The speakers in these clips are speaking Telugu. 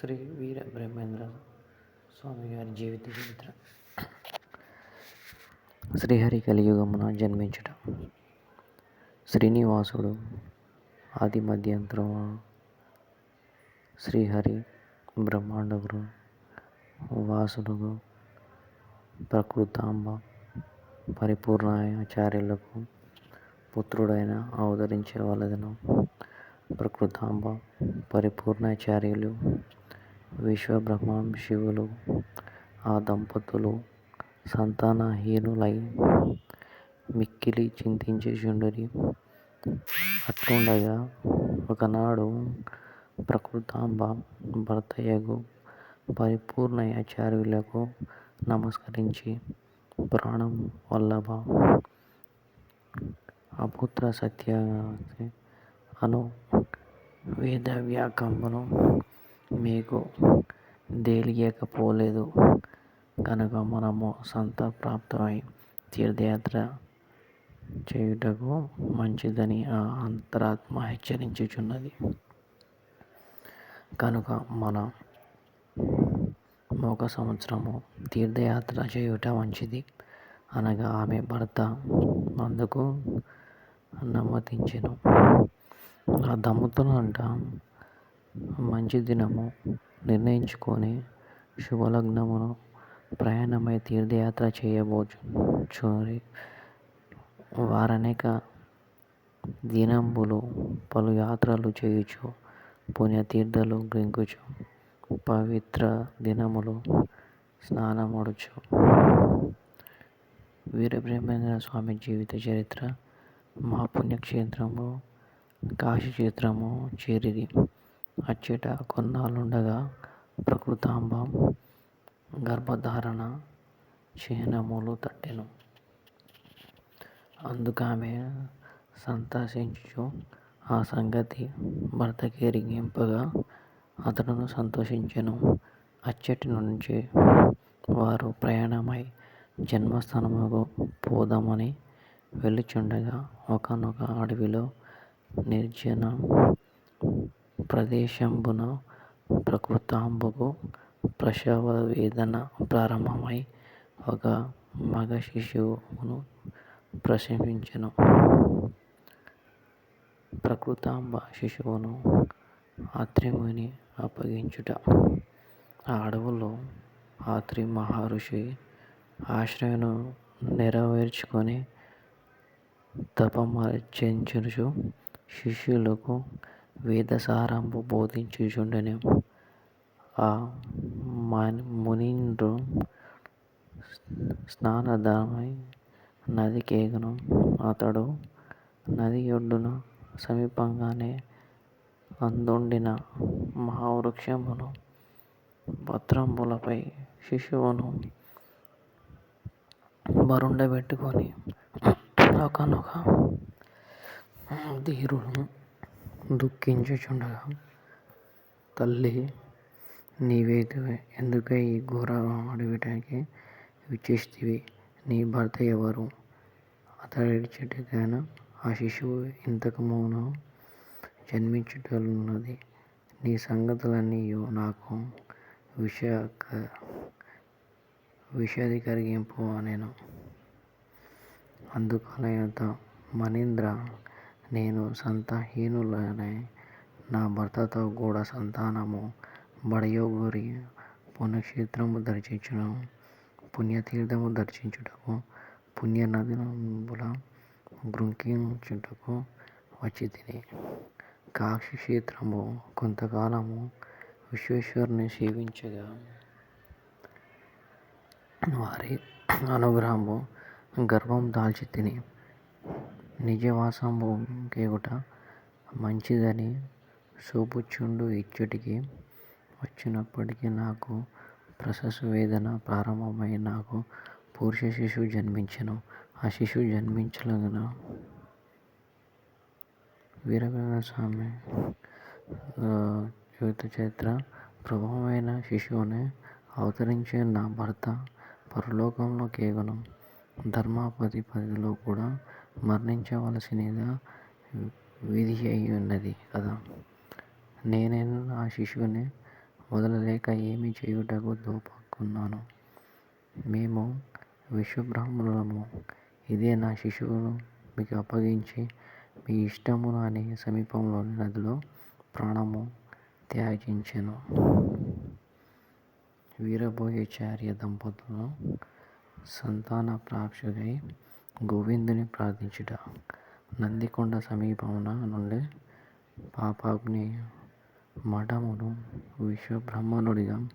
శ్రీ వీర బ్రహ్మేంద్ర స్వామి గారి జీవిత చరిత్ర. శ్రీహరి కలియుగమున జన్మించుట. శ్రీనివాసుడు ఆది మధ్యంతరం శ్రీహరి బ్రహ్మాండగురు వాసుడుగు ప్రకృతాంబ పరిపూర్ణాచార్యులకు పుత్రుడైన అవతరించే వలదను ప్రకృతాంబ పరిపూర్ణాచార్యులు విశ్వబ్రహ్మ శివులు ఆ దంపతులు సంతానహీనులై మిక్కిలి చింతించుచుండిరి అట్లుండగా ఒకనాడు ప్రకృతాంబ భర్తయగు పరిపూర్ణాచార్యులకు నమస్కరించి ప్రాణం వల్లభ అపుత్ర సత్యవతి అను వేదవాక్యమును మీకు తేలియకపోలేదు కనుక మనము సంతానప్రాప్తిపై తీర్థయాత్ర చేయుటకు మంచిదని ఆ అంతరాత్మ హెచ్చరించుచున్నది. కనుక మన ఒక సంవత్సరము తీర్థయాత్ర చేయుట మంచిది. అనగా ఆమె భర్త అందుకు సమ్మతించెను ఆ దంపతులంట మంచి దినము నిర్ణయించుకొని శుభలగ్నమును ప్రయాణమై తీర్థయాత్ర చేయబోచుండిరి వారనేక దినంబులు పలు యాత్రలు చేయుచు పుణ్యతీర్థాలు గ్రింకుచు పవిత్ర దినములు స్నానముడుచు. వీరబ్రహ్మేంద్ర స్వామి జీవిత చరిత్ర మా పుణ్యక్షేత్రము కాశీక్షేత్రము చేరిది అచ్చట కొన్నాళ్ళుండగా ప్రకృతాంబ గర్భధారణ చిహ్నములు తట్టెను. అందుకామె సంతసించుచు ఆ సంగతి భర్తకెరిగింపగా అతడును సంతోషించెను. అచ్చటి నుంచి వారు ప్రయాణమై జన్మస్థానముకు పోదామని వెళ్ళుచుండగా ఒకానొక అడవిలో నిర్జన ప్రదేశంబున ప్రకృతాంబకు ప్రసవ వేదన ప్రారంభమై ఒక మగ శిశువును ప్రసవించెను. ప్రకృతాంబ శిశువును ఆత్రిముని అప్పగించుట. ఆ అడవులో ఆత్రి మహర్షి ఆశ్రయను నెరవేర్చుకొని తపమాచరించుచు శిష్యులకు వేదసారము బోధించుచుండెను. ఆ మునీంద్రుడు స్నానార్థమై నదికేగను. అతడు నది ఒడ్డున సమీపంగానే అందుండిన మహావృక్షమును పత్రములపై శిశువును బరుండబెట్టుకొని ఒకనొక ధీరుడు దుఃఖించుచుండగా తల్లి నీవేళ ఎందుకై ఈ ఘోర అడవిటానికి విచ్చేస్తివి? నీ భర్త ఎవరు? అతడెచ్చటికిని ఆ శిశువు ఇంతకు మునుపు జన్మించుటలున్నది నీ సంగతులన్నీయు నాకు విశదీకరింపు అనెను. అందుకతడు మునీంద్ర నేను సంతానహీనుడనై నా భర్తతో కూడా సంతానము బడయుటకు పుణ్యక్షేత్రము దర్శించడం పుణ్యతీర్థము దర్శించుటకు పుణ్యనదులంబున గ్రుంకించుటకు వచ్చితిని. కాశీక్షేత్రములో కొంతకాలము విశ్వేశ్వరుని సేవించగా వారి అనుగ్రహము గర్వం దాల్చితిని. తిని కేగుట మంచిదని చూపుచుండు ఇచ్చటికి వచ్చినప్పటికి నాకు ప్రసవ వేదన ప్రారంభమై నాకు పురుష శిశువు జన్మించెను. ఆ శిశువు జన్మించగా వీరబ్రహ్మేంద్ర స్వామి జీవిత చరిత్ర ప్రభావమైన శిశువుని అవతరించిన నా భర్త పరలోకములో ధర్మాపతి పరిధిలో కూడా మరణించవలసిన విధి అయి ఉన్నది కదా. నేనైనను ఆ శిశువుని వదలలేక ఏమి చేయుటకు దోపకున్నాను? మేము విశ్వబ్రాహ్మణులము. ఇదే నా శిశువును మీకు అప్పగించి మీ ఇష్టమును అని సమీపంలోని నదిలో ప్రాణము త్యజించెను దంపతులను సంతాన సంతానప్రాప్తికై గోవిందుని ప్రార్థించుట. నందికొండ సమీపమున నుండి పాపాగ్ని మఠమును విశ్వబ్రహ్మణుడిగా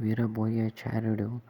వీరబోయే చార్యుడు